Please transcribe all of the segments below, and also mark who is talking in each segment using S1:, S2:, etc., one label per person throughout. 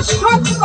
S1: সত্য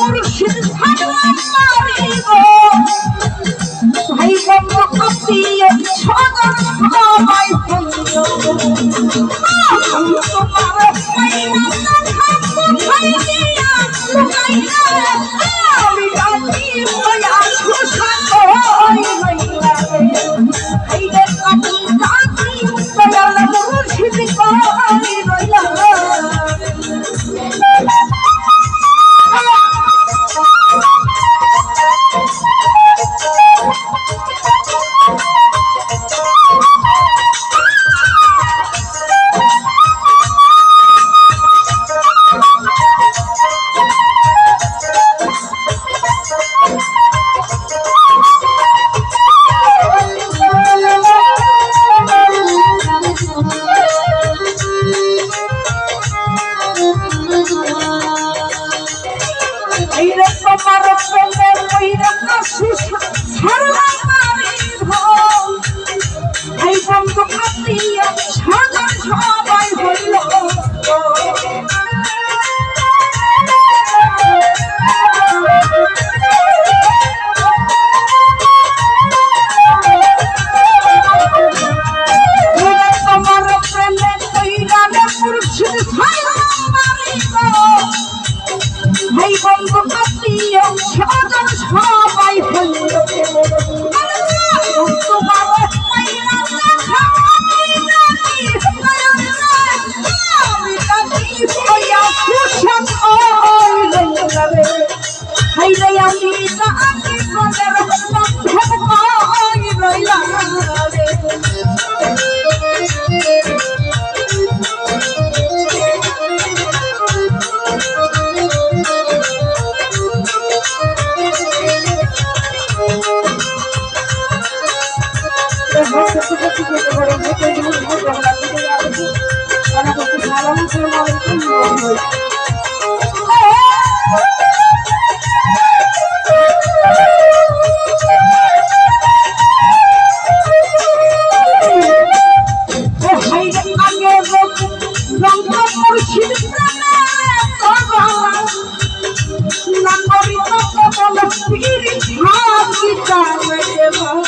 S1: Oh shit is. কইরে তোমার প্রেমে কইরে না সুসা সর্বমারি ভোল এই বন্ধু వచ్చి పెట్టుకోవడం మనకు చాలా మంచి Thank you.